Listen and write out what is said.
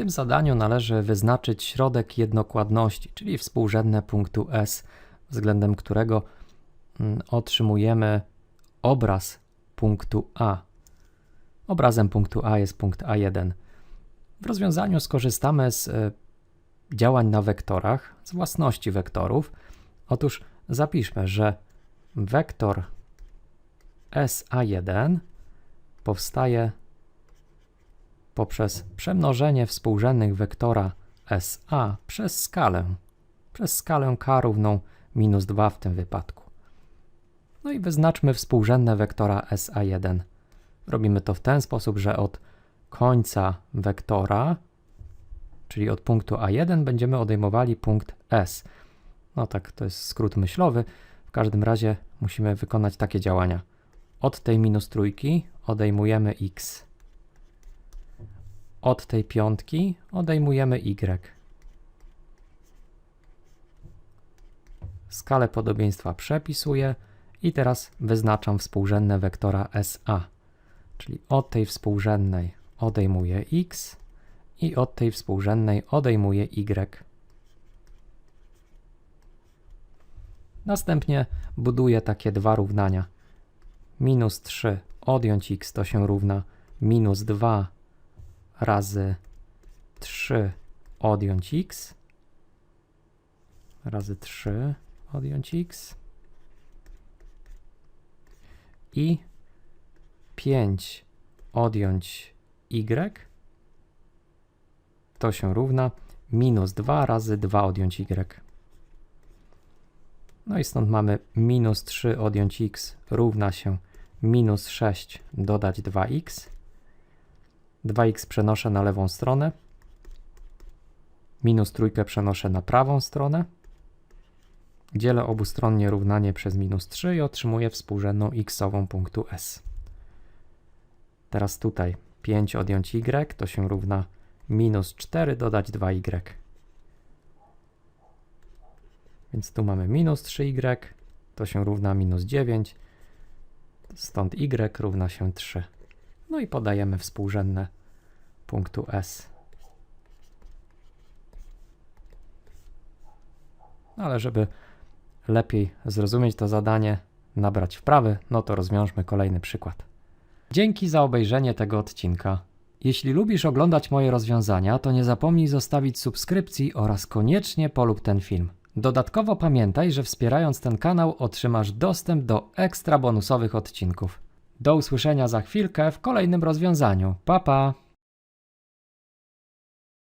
tym zadaniu należy wyznaczyć środek jednokładności, czyli współrzędne punktu S, względem którego mm, otrzymujemy obraz punktu A. Obrazem punktu A jest punkt A1. W rozwiązaniu skorzystamy z e, działań na wektorach, z własności wektorów. Otóż zapiszmy, że wektor SA1 powstaje poprzez przemnożenie współrzędnych wektora SA przez skalę, przez skalę k równą minus 2 w tym wypadku. No i wyznaczmy współrzędne wektora SA1. Robimy to w ten sposób, że od końca wektora, czyli od punktu A1, będziemy odejmowali punkt S. No tak, to jest skrót myślowy. W każdym razie musimy wykonać takie działania. Od tej minus trójki odejmujemy x. Od tej piątki odejmujemy y. Skalę podobieństwa przepisuję i teraz wyznaczam współrzędne wektora SA. Czyli od tej współrzędnej odejmuję x i od tej współrzędnej odejmuję y. Następnie buduję takie dwa równania. Minus 3 odjąć x to się równa minus 2 razy 3 odjąć x razy 3 odjąć x i 5 odjąć y to się równa minus 2 razy 2 odjąć y. No i stąd mamy minus 3 odjąć x równa się minus 6 dodać 2x. 2x przenoszę na lewą stronę. Minus trójkę przenoszę na prawą stronę. Dzielę obustronnie równanie przez minus 3 i otrzymuję współrzędną x-ową punktu S. Teraz tutaj 5 odjąć y to się równa minus 4 dodać 2y. Więc tu mamy minus 3y, to się równa minus 9, stąd y równa się 3. No i podajemy współrzędne punktu S. No ale żeby lepiej zrozumieć to zadanie, nabrać wprawy, no to rozwiążmy kolejny przykład. Dzięki za obejrzenie tego odcinka. Jeśli lubisz oglądać moje rozwiązania, to nie zapomnij zostawić subskrypcji oraz koniecznie polub ten film. Dodatkowo pamiętaj, że wspierając ten kanał otrzymasz dostęp do ekstra bonusowych odcinków. Do usłyszenia za chwilkę w kolejnym rozwiązaniu. Pa pa!